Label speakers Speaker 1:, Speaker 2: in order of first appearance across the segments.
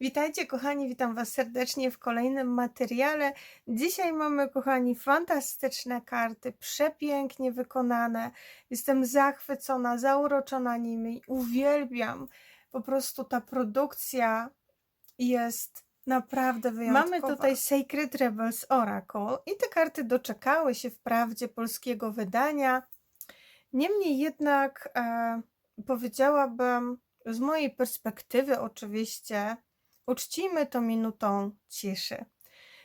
Speaker 1: Witajcie kochani, witam Was serdecznie w kolejnym materiale. Dzisiaj mamy kochani fantastyczne karty, przepięknie wykonane. Jestem zachwycona, zauroczona nimi, uwielbiam. Po prostu ta produkcja jest naprawdę wyjątkowa. Mamy tutaj Sacred Rebels Oracle i te karty doczekały się wprawdzie polskiego wydania. Niemniej jednak e, powiedziałabym, z mojej perspektywy oczywiście, uczcijmy to minutą ciszy.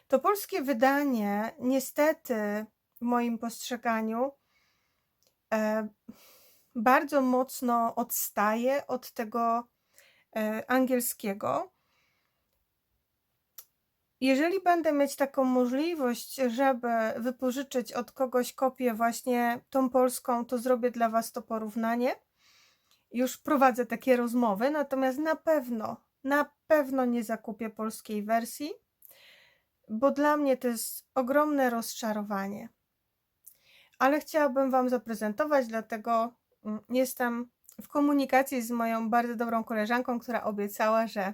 Speaker 1: To polskie wydanie niestety w moim postrzeganiu e, bardzo mocno odstaje od tego e, angielskiego. Jeżeli będę mieć taką możliwość, żeby wypożyczyć od kogoś kopię właśnie tą polską, to zrobię dla Was to porównanie. Już prowadzę takie rozmowy, natomiast na pewno, na pewno nie zakupię polskiej wersji, bo dla mnie to jest ogromne rozczarowanie. Ale chciałabym Wam zaprezentować, dlatego mm, jestem w komunikacji z moją bardzo dobrą koleżanką, która obiecała, że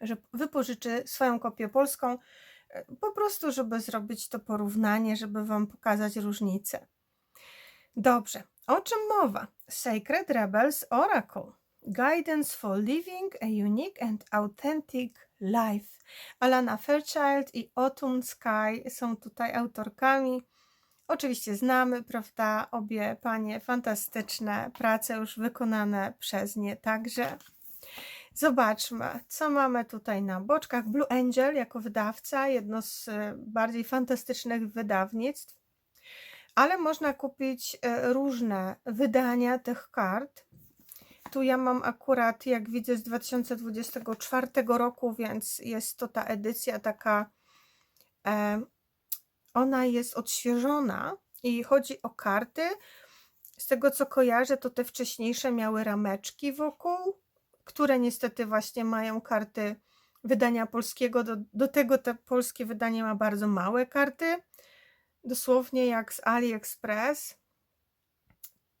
Speaker 1: że wypożyczy swoją kopię polską, e, po prostu, żeby zrobić to porównanie, żeby Wam pokazać różnice. Dobrze, o czym mowa? Sacred Rebels Oracle. Guidance for Living a Unique and Authentic Life. Alana Fairchild i Autumn Sky są tutaj autorkami. Oczywiście znamy, prawda, obie panie fantastyczne prace już wykonane przez nie także. Zobaczmy, co mamy tutaj na boczkach. Blue Angel jako wydawca, jedno z e, bardziej fantastycznych wydawnictw, ale można kupić e, różne wydania tych kart. Tu ja mam akurat, jak widzę, z 2024 roku, więc jest to ta edycja taka, e, ona jest odświeżona i chodzi o karty. Z tego co kojarzę, to te wcześniejsze miały rameczki wokół, które niestety właśnie mają karty wydania polskiego. Do, do tego te polskie wydanie ma bardzo małe karty, dosłownie jak z AliExpress.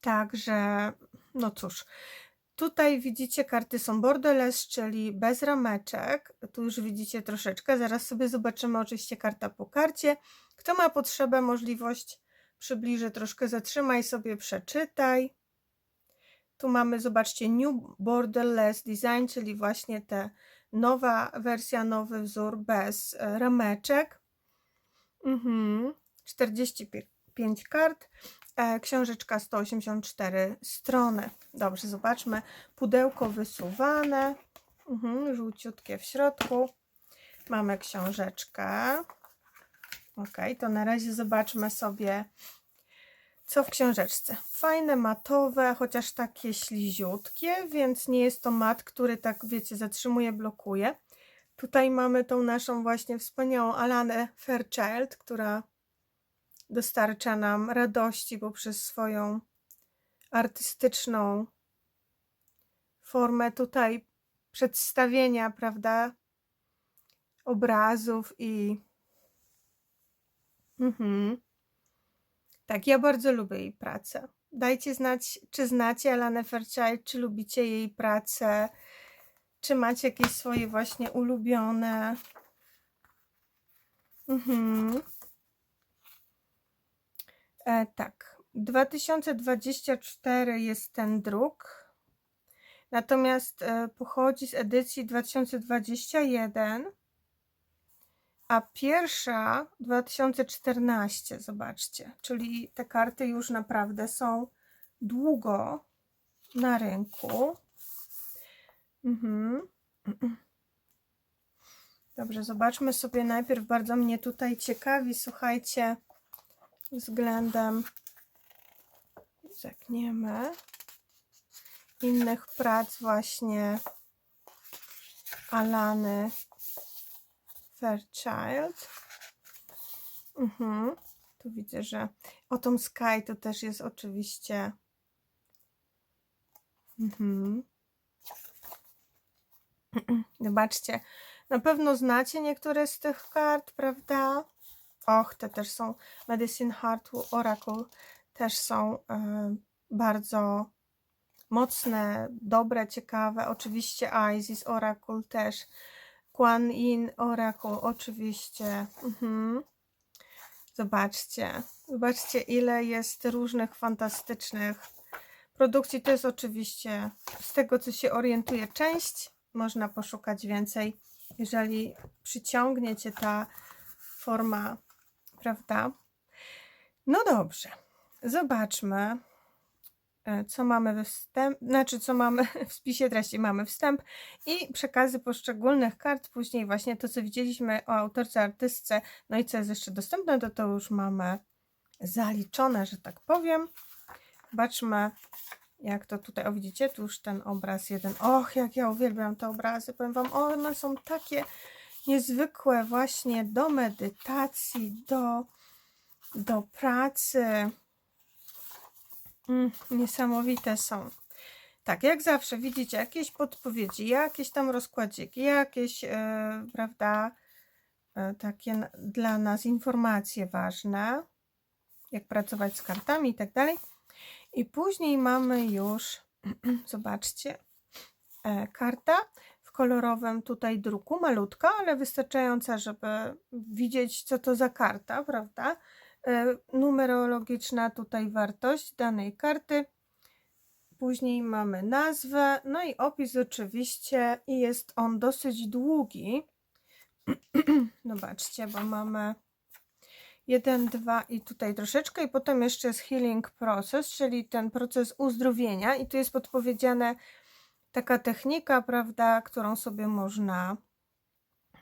Speaker 1: Także, no cóż, tutaj widzicie karty są borderless, czyli bez rameczek. Tu już widzicie troszeczkę, zaraz sobie zobaczymy oczywiście karta po karcie. Kto ma potrzebę, możliwość, przybliżę troszkę, zatrzymaj sobie, przeczytaj. Tu mamy, zobaczcie, New Borderless Design, czyli właśnie te nowa wersja, nowy wzór bez e, rameczek. Mhm. 45 kart, książeczka 184 strony. Dobrze, zobaczmy. Pudełko wysuwane, mhm, żółciutkie w środku. Mamy książeczkę. Ok, to na razie zobaczmy sobie co w książeczce? Fajne, matowe, chociaż takie śliziutkie, więc nie jest to mat, który tak, wiecie, zatrzymuje, blokuje. Tutaj mamy tą naszą właśnie wspaniałą Alanę Fairchild, która dostarcza nam radości poprzez swoją artystyczną formę tutaj przedstawienia, prawda, obrazów i mhm. Tak, ja bardzo lubię jej pracę. Dajcie znać, czy znacie Alanę Fairchild, czy lubicie jej pracę, czy macie jakieś swoje właśnie ulubione. Mhm. E, tak, 2024 jest ten druk, natomiast e, pochodzi z edycji 2021 a pierwsza 2014, zobaczcie, czyli te karty już naprawdę są długo na rynku. Mhm. Dobrze, zobaczmy sobie najpierw, bardzo mnie tutaj ciekawi, słuchajcie, względem, zakniemy, innych prac właśnie Alany Fairchild. Mhm. Tu widzę, że Autumn Sky to też jest oczywiście. Mhm. Zobaczcie, na pewno znacie niektóre z tych kart, prawda? Och, te też są Medicine Heart Oracle, też są y, bardzo mocne, dobre, ciekawe. Oczywiście Isis Oracle też. Quan Yin Oracle oczywiście. Mhm. Zobaczcie. Zobaczcie ile jest różnych fantastycznych produkcji. To jest oczywiście z tego co się orientuje część. Można poszukać więcej, jeżeli przyciągnie Cię ta forma, prawda? No dobrze. Zobaczmy, e, co mamy we wstęp, znaczy co mamy w spisie treści. Mamy wstęp i przekazy poszczególnych kart. Później właśnie to, co widzieliśmy o autorce, artystce, no i co jest jeszcze dostępne, to to już mamy zaliczone, że tak powiem. Zobaczmy, jak to tutaj, o widzicie, tu już ten obraz jeden. Och, jak ja uwielbiam te obrazy. Powiem Wam, one są takie niezwykłe właśnie do medytacji, do, do pracy. Mm, niesamowite są. Tak, jak zawsze widzicie jakieś podpowiedzi, jakieś tam rozkładziki, jakieś, e, prawda, e, takie dla nas informacje ważne, jak pracować z kartami i tak dalej. I później mamy już, zobaczcie, e, karta kolorowym tutaj druku, malutka, ale wystarczająca, żeby widzieć, co to za karta, prawda? E, numerologiczna tutaj wartość danej karty. Później mamy nazwę, no i opis oczywiście i jest on dosyć długi. Zobaczcie, bo mamy 1, 2 i tutaj troszeczkę i potem jeszcze jest healing process, czyli ten proces uzdrowienia i tu jest podpowiedziane taka technika, prawda, którą sobie można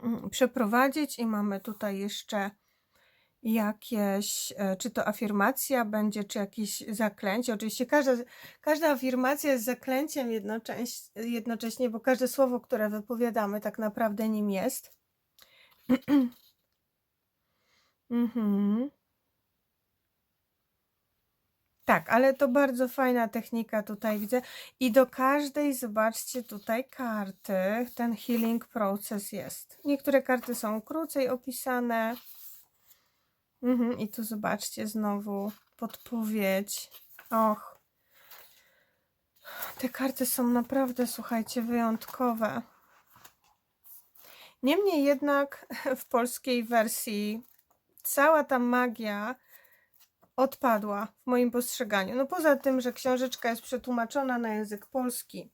Speaker 1: mm, przeprowadzić i mamy tutaj jeszcze jakieś, e, czy to afirmacja będzie, czy jakieś zaklęcie. Oczywiście każda, każda afirmacja jest zaklęciem jednocześnie, jednocześnie, bo każde słowo, które wypowiadamy, tak naprawdę nim jest. Mhm. Tak, ale to bardzo fajna technika tutaj widzę. I do każdej, zobaczcie tutaj karty, ten healing proces jest. Niektóre karty są krócej opisane. Mhm, I tu zobaczcie znowu podpowiedź. Och. Te karty są naprawdę, słuchajcie, wyjątkowe. Niemniej jednak w polskiej wersji cała ta magia odpadła w moim postrzeganiu. No poza tym, że książeczka jest przetłumaczona na język polski,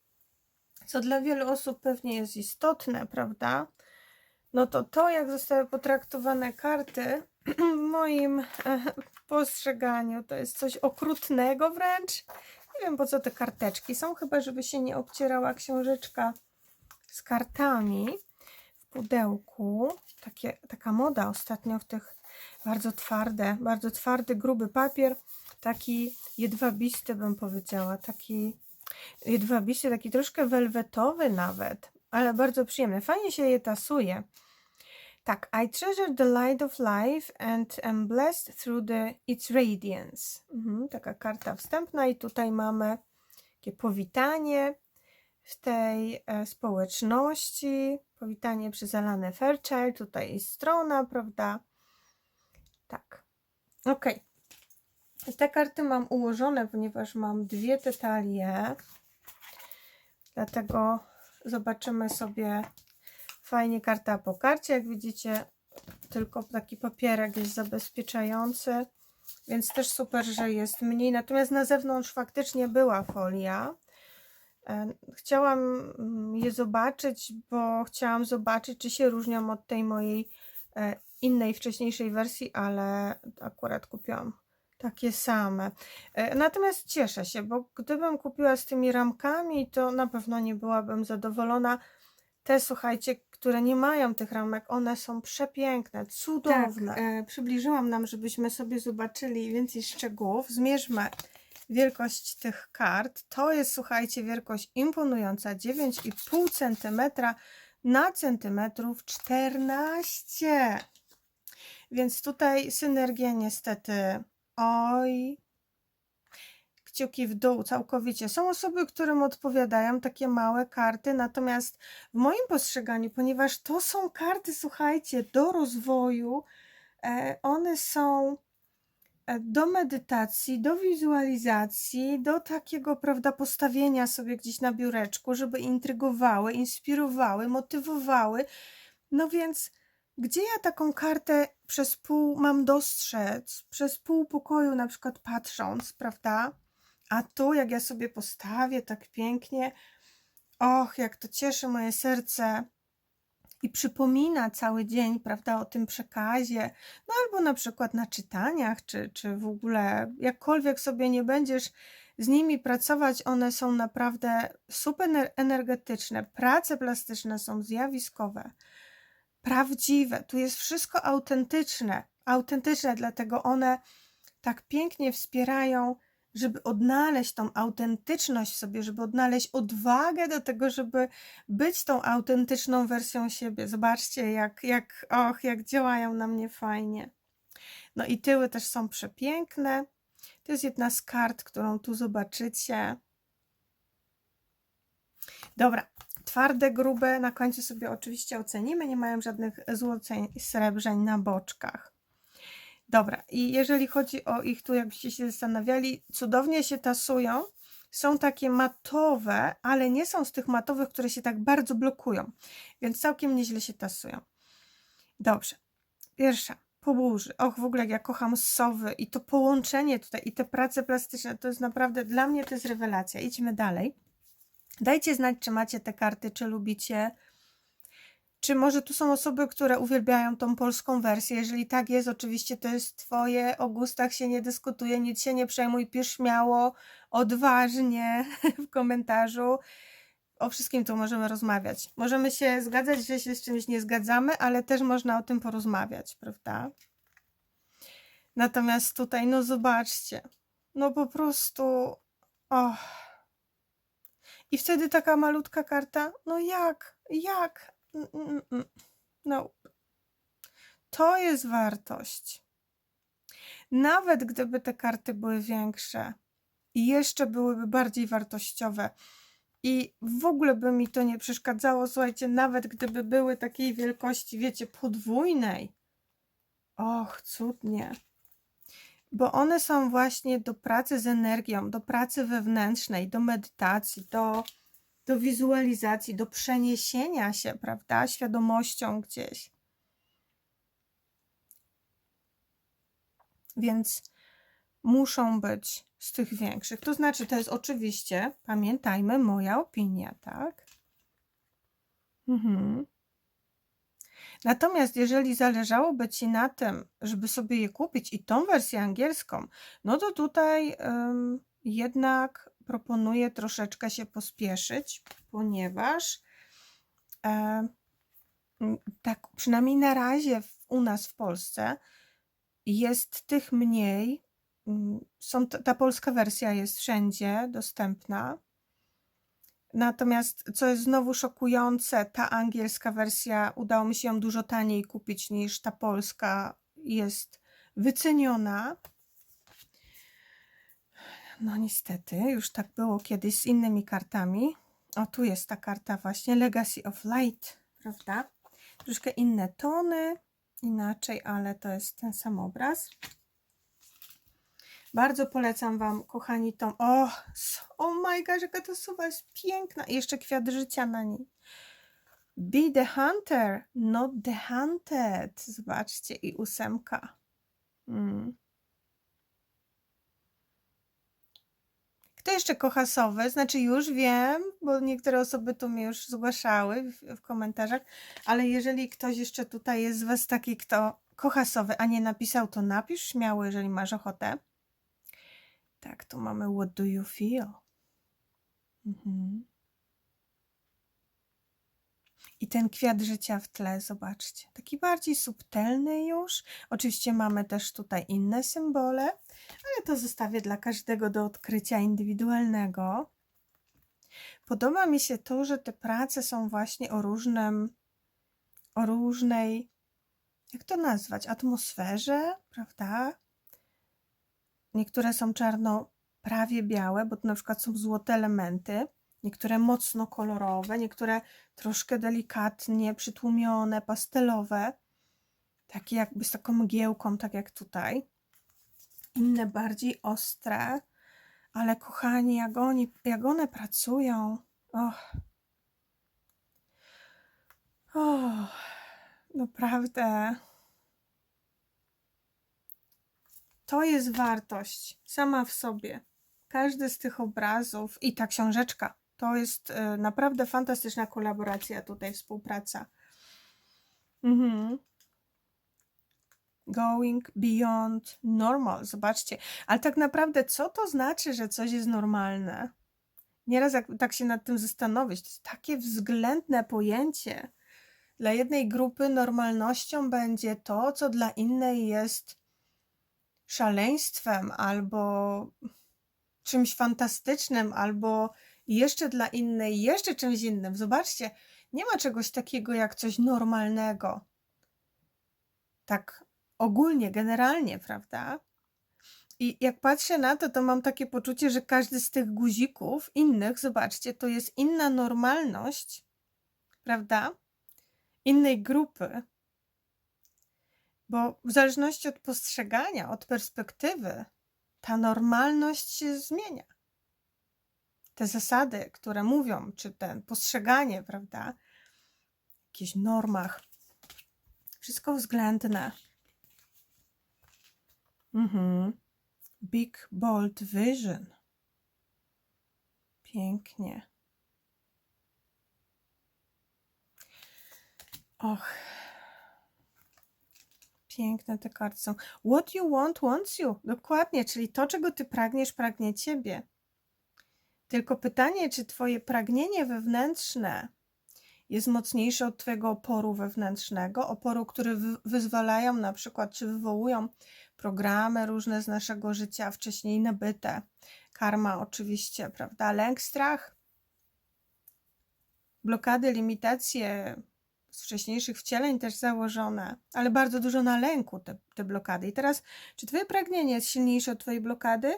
Speaker 1: co dla wielu osób pewnie jest istotne, prawda? No to to, jak zostały potraktowane karty, w moim e, postrzeganiu to jest coś okrutnego wręcz. Nie wiem po co te karteczki są, chyba żeby się nie obcierała książeczka z kartami w pudełku. Takie, taka moda ostatnio w tych bardzo twarde, bardzo twardy, gruby papier, taki jedwabisty bym powiedziała, taki jedwabisty, taki troszkę welwetowy nawet, ale bardzo przyjemny. Fajnie się je tasuje. Tak, I treasure the light of life and am blessed through the, its radiance. Mhm, taka karta wstępna i tutaj mamy takie powitanie w tej e, społeczności, powitanie przez Alanę Fairchild, tutaj jest strona, prawda, tak. Ok. Te karty mam ułożone, ponieważ mam dwie te talie. Dlatego zobaczymy sobie fajnie karta po karcie. Jak widzicie, tylko taki papierek jest zabezpieczający. Więc też super, że jest mniej. Natomiast na zewnątrz faktycznie była folia. E, chciałam mm, je zobaczyć, bo chciałam zobaczyć, czy się różnią od tej mojej e, innej, wcześniejszej wersji, ale akurat kupiłam takie same. E, natomiast cieszę się, bo gdybym kupiła z tymi ramkami, to na pewno nie byłabym zadowolona. Te, słuchajcie, które nie mają tych ramek, one są przepiękne, cudowne. Tak, e, przybliżyłam nam, żebyśmy sobie zobaczyli więcej szczegółów. Zmierzmy wielkość tych kart. To jest, słuchajcie, wielkość imponująca, 9,5 cm na centymetrów 14 więc tutaj synergia niestety, oj, kciuki w dół całkowicie. Są osoby, którym odpowiadają takie małe karty, natomiast w moim postrzeganiu, ponieważ to są karty, słuchajcie, do rozwoju, e, one są e, do medytacji, do wizualizacji, do takiego, prawda, postawienia sobie gdzieś na biureczku, żeby intrygowały, inspirowały, motywowały. No więc, gdzie ja taką kartę przez pół mam dostrzec, przez pół pokoju na przykład patrząc, prawda? A tu, jak ja sobie postawię tak pięknie, och, jak to cieszy moje serce i przypomina cały dzień, prawda, o tym przekazie, no albo na przykład na czytaniach, czy, czy w ogóle jakkolwiek sobie nie będziesz z nimi pracować, one są naprawdę super energetyczne. Prace plastyczne są zjawiskowe, prawdziwe. Tu jest wszystko autentyczne, autentyczne, dlatego one tak pięknie wspierają żeby odnaleźć tą autentyczność w sobie, żeby odnaleźć odwagę do tego, żeby być tą autentyczną wersją siebie. Zobaczcie, jak, jak, och, jak działają na mnie fajnie. No i tyły też są przepiękne. To jest jedna z kart, którą tu zobaczycie. Dobra, twarde, grube, na końcu sobie oczywiście ocenimy. Nie mają żadnych złoceń i srebrzeń na boczkach. Dobra, i jeżeli chodzi o ich tu, jakbyście się zastanawiali, cudownie się tasują. Są takie matowe, ale nie są z tych matowych, które się tak bardzo blokują, więc całkiem nieźle się tasują. Dobrze. Pierwsza, po burzy. Och, w ogóle ja kocham sowy i to połączenie tutaj i te prace plastyczne, to jest naprawdę, dla mnie to jest rewelacja. Idźmy dalej. Dajcie znać, czy macie te karty, czy lubicie czy może tu są osoby, które uwielbiają tą polską wersję? Jeżeli tak jest, oczywiście to jest Twoje, o gustach się nie dyskutuje, nic się nie przejmuj, pisz śmiało, odważnie w komentarzu. O wszystkim tu możemy rozmawiać. Możemy się zgadzać, że się z czymś nie zgadzamy, ale też można o tym porozmawiać, prawda? Natomiast tutaj, no zobaczcie, no po prostu, oh. I wtedy taka malutka karta, no jak, jak, no, to jest wartość. Nawet gdyby te karty były większe i jeszcze byłyby bardziej wartościowe, i w ogóle by mi to nie przeszkadzało, słuchajcie, nawet gdyby były takiej wielkości, wiecie, podwójnej. Och, cudnie. Bo one są właśnie do pracy z energią, do pracy wewnętrznej, do medytacji, do do wizualizacji, do przeniesienia się, prawda, świadomością gdzieś. Więc muszą być z tych większych. To znaczy, to jest oczywiście, pamiętajmy, moja opinia, tak? Mhm. Natomiast jeżeli zależałoby Ci na tym, żeby sobie je kupić i tą wersję angielską, no to tutaj jednak proponuję troszeczkę się pospieszyć, ponieważ tak przynajmniej na razie w, u nas w Polsce jest tych mniej. Są, ta polska wersja jest wszędzie dostępna. Natomiast, co jest znowu szokujące, ta angielska wersja udało mi się ją dużo taniej kupić niż ta polska. Jest wyceniona. No niestety, już tak było kiedyś z innymi kartami. O, tu jest ta karta właśnie Legacy of Light, prawda? Troszkę inne tony, inaczej, ale to jest ten sam obraz. Bardzo polecam Wam, kochani, tą... O, oh my gosh, jaka to suwa jest piękna. I jeszcze kwiat życia na niej. Be the hunter, not the hunted. Zobaczcie, i ósemka. Mm. Kto jeszcze kocha sowy? Znaczy już wiem, bo niektóre osoby tu mi już zgłaszały w, w, komentarzach, ale jeżeli ktoś jeszcze tutaj jest z Was taki, kto kocha sowy, a nie napisał, to napisz śmiało, jeżeli masz ochotę. Tak, tu mamy What do you feel? Mhm. I ten kwiat życia w tle, zobaczcie, taki bardziej subtelny już. Oczywiście mamy też tutaj inne symbole, ale to zostawię dla każdego do odkrycia indywidualnego. Podoba mi się to, że te prace są właśnie o różnym, o różnej, jak to nazwać, atmosferze, prawda? Niektóre są czarno prawie białe, bo to na przykład są złote elementy niektóre mocno kolorowe, niektóre troszkę delikatnie przytłumione, pastelowe, takie jakby z taką mgiełką, tak jak tutaj. inne bardziej ostre. Ale kochani, jak, oni, jak one pracują, och, och, naprawdę, to jest wartość sama w sobie. Każdy z tych obrazów i ta książeczka, to jest y, naprawdę fantastyczna kolaboracja tutaj, współpraca. Mhm. Going beyond normal. Zobaczcie. Ale tak naprawdę, co to znaczy, że coś jest normalne? Nieraz jak tak się nad tym zastanowić, to jest takie względne pojęcie. Dla jednej grupy normalnością będzie to, co dla innej jest szaleństwem albo czymś fantastycznym, albo jeszcze dla innej jeszcze czymś innym. Zobaczcie, nie ma czegoś takiego jak coś normalnego. Tak ogólnie, generalnie, prawda? I jak patrzę na to, to mam takie poczucie, że każdy z tych guzików innych, zobaczcie, to jest inna normalność, prawda? Innej grupy. Bo w zależności od postrzegania, od perspektywy, ta normalność się zmienia. Te zasady, które mówią, czy ten postrzeganie, prawda? W jakichś normach. Wszystko względne. Mhm. Big Bold Vision. Pięknie. Och. Piękne te karty są. What you want, wants you. Dokładnie, czyli to, czego ty pragniesz, pragnie ciebie. Tylko pytanie, czy twoje pragnienie wewnętrzne jest mocniejsze od twojego oporu wewnętrznego, oporu, który wyzwalają na przykład, czy wywołują programy różne z naszego życia wcześniej nabyte. Karma oczywiście, prawda? Lęk, strach, blokady, limitacje z wcześniejszych wcieleń też założone, ale bardzo dużo na lęku te, te blokady. I teraz, czy twoje pragnienie jest silniejsze od twojej blokady?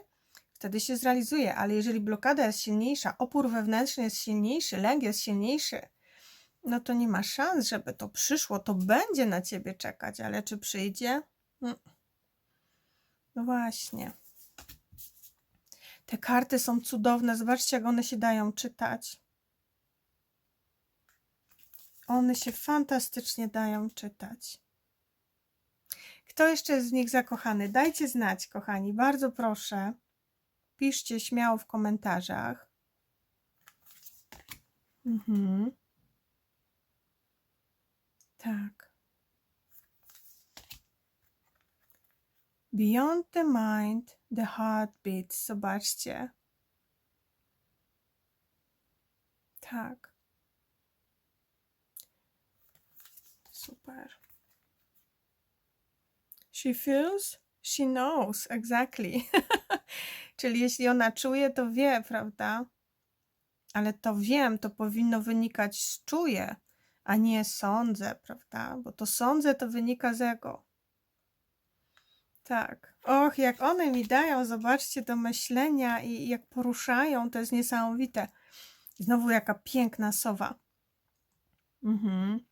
Speaker 1: Wtedy się zrealizuje, ale jeżeli blokada jest silniejsza, opór wewnętrzny jest silniejszy, lęk jest silniejszy, no to nie ma szans, żeby to przyszło. To będzie na ciebie czekać, ale czy przyjdzie? Hmm. No właśnie. Te karty są cudowne. Zobaczcie, jak one się dają czytać. One się fantastycznie dają czytać. Kto jeszcze jest z nich zakochany? Dajcie znać, kochani. Bardzo proszę. Piszcie śmiało w komentarzach. Mhm. Tak. Beyond the mind, the heart beats. Zobaczcie. Tak. Super. She feels, she knows, exactly. Czyli jeśli ona czuje, to wie, prawda? Ale to wiem, to powinno wynikać z czuje, a nie sądzę, prawda? Bo to sądzę, to wynika z ego. Tak. Och, jak one mi dają, zobaczcie, do myślenia i jak poruszają, to jest niesamowite. Znowu jaka piękna sowa. Mhm.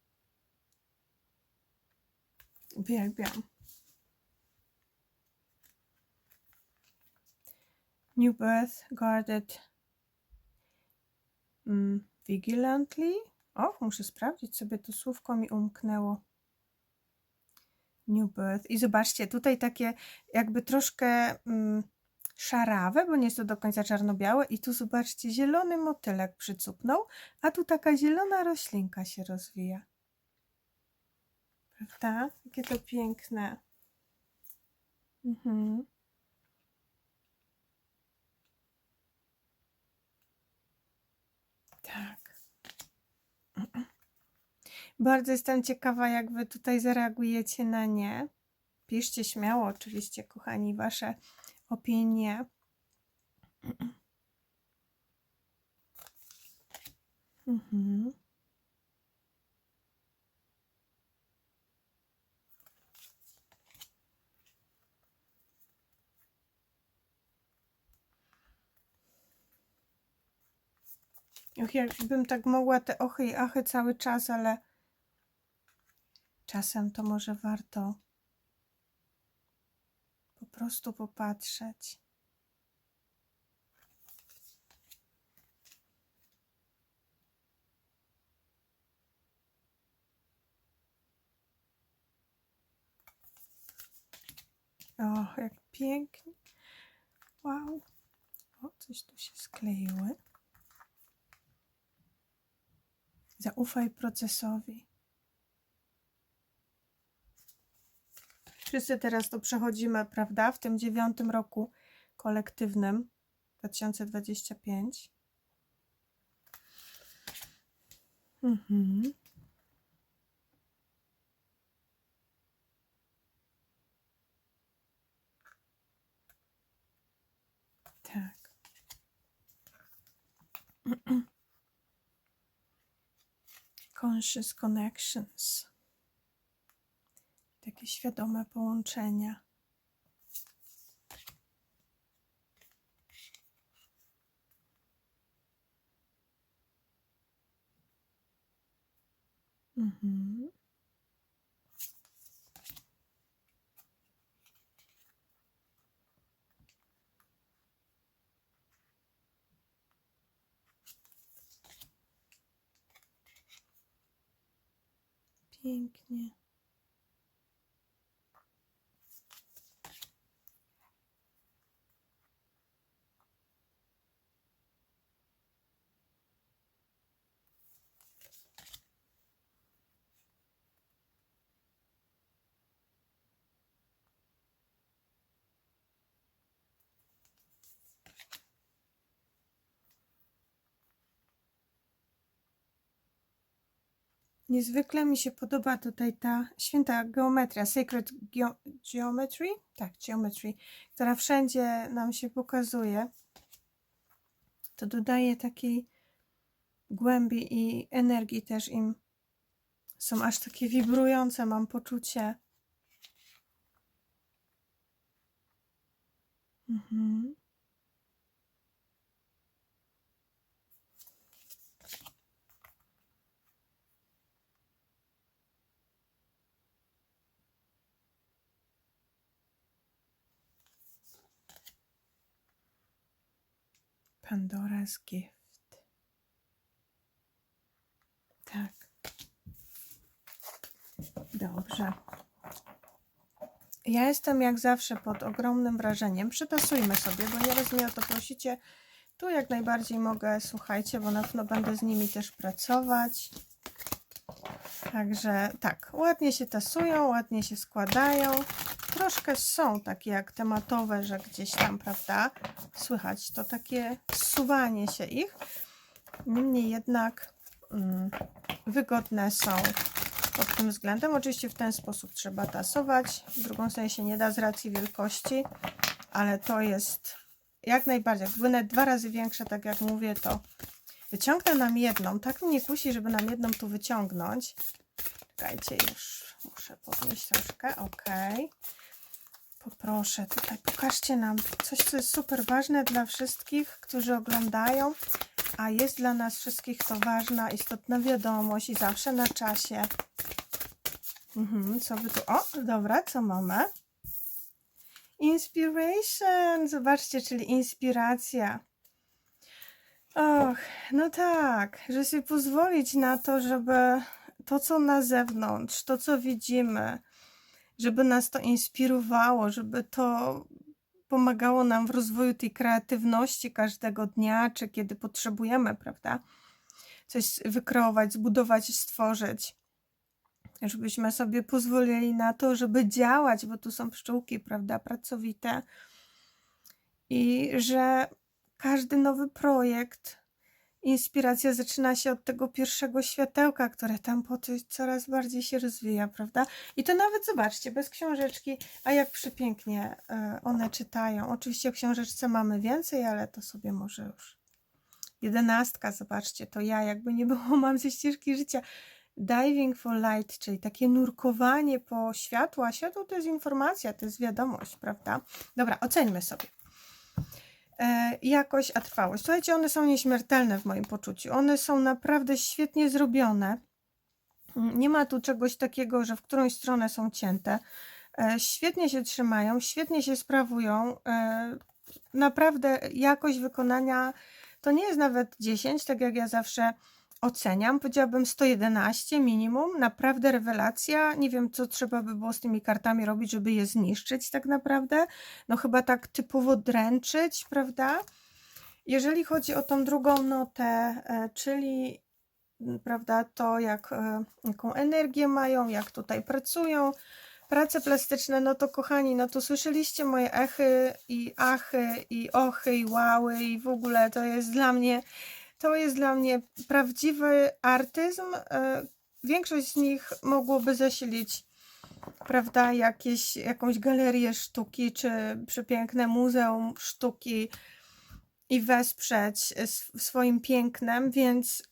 Speaker 1: Uwielbiam. New birth guarded mm, vigilantly. Och, muszę sprawdzić sobie, to słówko mi umknęło. New Birth. I zobaczcie, tutaj takie jakby troszkę mm, szarawe, bo nie jest to do końca czarno-białe. I tu zobaczcie, zielony motylek przycupnął, a tu taka zielona roślinka się rozwija. Prawda? Jakie to piękne. Mhm. Tak. Bardzo jestem ciekawa, jak Wy tutaj zareagujecie na nie. Piszcie śmiało, oczywiście, kochani, Wasze opinie. Mhm. Och, jakbym tak mogła te ochy i achy cały czas, ale czasem to może warto po prostu popatrzeć. O, jak pięknie. Wow. O, coś tu się skleiły. Zaufaj procesowi. Wszyscy teraz to przechodzimy, prawda? W tym dziewiątym roku kolektywnym 2025. Mhm. Tak. Conscious connections. Takie świadome połączenia. Mhm. Pięknie. Niezwykle mi się podoba tutaj ta święta geometria, sacred geo geometry, tak, geometry, która wszędzie nam się pokazuje. To dodaje takiej głębi i energii też im. Są aż takie wibrujące, mam poczucie. Mhm. Pandora's Gift. Tak. Dobrze. Ja jestem jak zawsze pod ogromnym wrażeniem. Przytasujmy sobie, bo nieraz mnie o to prosicie. Tu jak najbardziej mogę, słuchajcie, bo na pewno będę z nimi też pracować. Także tak, ładnie się tasują, ładnie się składają. Troszkę są takie jak tematowe, że gdzieś tam, prawda, słychać to takie zsuwanie się ich. Niemniej jednak mm, wygodne są pod tym względem. Oczywiście w ten sposób trzeba tasować. W drugą stronę się nie da z racji wielkości, ale to jest jak najbardziej. Jak będę dwa razy większe, tak jak mówię, to wyciągnę nam jedną. Tak mnie kusi, żeby nam jedną tu wyciągnąć. Czekajcie, już muszę podnieść troszkę. Ok. Poproszę tutaj, pokażcie nam coś, co jest super ważne dla wszystkich, którzy oglądają, a jest dla nas wszystkich to ważna, istotna wiadomość i zawsze na czasie. Mhm, co by tu? O, dobra, co mamy? Inspiration, zobaczcie, czyli inspiracja. Och, no tak, że sobie pozwolić na to, żeby to, co na zewnątrz, to, co widzimy, żeby nas to inspirowało, żeby to pomagało nam w rozwoju tej kreatywności każdego dnia, czy kiedy potrzebujemy, prawda? Coś wykreować, zbudować, stworzyć. Żebyśmy sobie pozwolili na to, żeby działać, bo tu są pszczółki, prawda, pracowite. I że każdy nowy projekt, inspiracja zaczyna się od tego pierwszego światełka, które tam potem coraz bardziej się rozwija, prawda? I to nawet zobaczcie, bez książeczki, a jak przepięknie e, one czytają. Oczywiście o książeczce mamy więcej, ale to sobie może już. Jedenastka, zobaczcie, to ja jakby nie było, mam ze ścieżki życia. Diving for light, czyli takie nurkowanie po światło, a światło to jest informacja, to jest wiadomość, prawda? Dobra, oceńmy sobie jakość, a trwałość. Słuchajcie, one są nieśmiertelne w moim poczuciu. One są naprawdę świetnie zrobione. Nie ma tu czegoś takiego, że w którąś stronę są cięte. E, Świetnie się trzymają, świetnie się sprawują. e, Naprawdę jakość wykonania to nie jest nawet 10, tak jak ja zawsze oceniam. Powiedziałabym 111 minimum. Naprawdę rewelacja. Nie wiem, co trzeba by było z tymi kartami robić, żeby je zniszczyć tak naprawdę. No chyba tak typowo dręczyć, prawda? Jeżeli chodzi o tą drugą notę, e, czyli prawda, to jak, e, jaką energię mają, jak tutaj pracują, prace plastyczne, no to kochani, no to słyszeliście moje echy i achy i ochy i łały i w ogóle to jest dla mnie, to jest dla mnie prawdziwy artyzm. E, Większość z nich mogłoby zasilić prawda, jakieś, jakąś galerię sztuki, czy przepiękne muzeum sztuki i wesprzeć sw- swoim pięknem, więc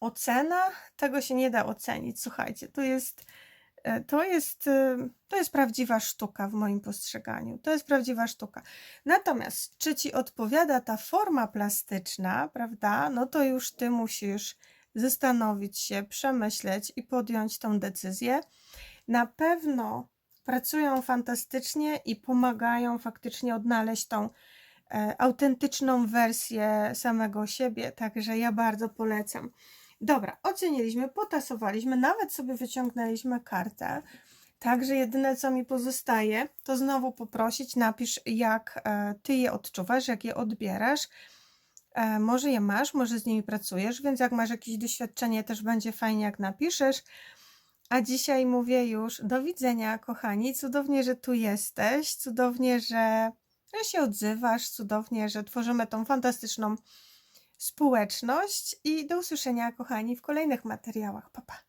Speaker 1: ocena tego się nie da ocenić. Słuchajcie, to jest, to jest, e, to jest prawdziwa sztuka w moim postrzeganiu. To jest prawdziwa sztuka. Natomiast czy ci odpowiada ta forma plastyczna, prawda? No to już ty musisz zastanowić się, przemyśleć i podjąć tą decyzję. Na pewno pracują fantastycznie i pomagają faktycznie odnaleźć tą e, autentyczną wersję samego siebie, także ja bardzo polecam. Dobra, oceniliśmy, potasowaliśmy, nawet sobie wyciągnęliśmy kartę. Także jedyne co mi pozostaje, to znowu poprosić, napisz jak e, ty je odczuwasz, jak je odbierasz. E, może je masz, może z nimi pracujesz, więc jak masz jakieś doświadczenie, też będzie fajnie, jak napiszesz. A dzisiaj mówię już do widzenia, kochani. Cudownie, że tu jesteś, cudownie, że, że się odzywasz, cudownie, że tworzymy tą fantastyczną społeczność. I do usłyszenia, kochani, w kolejnych materiałach. Pa, pa.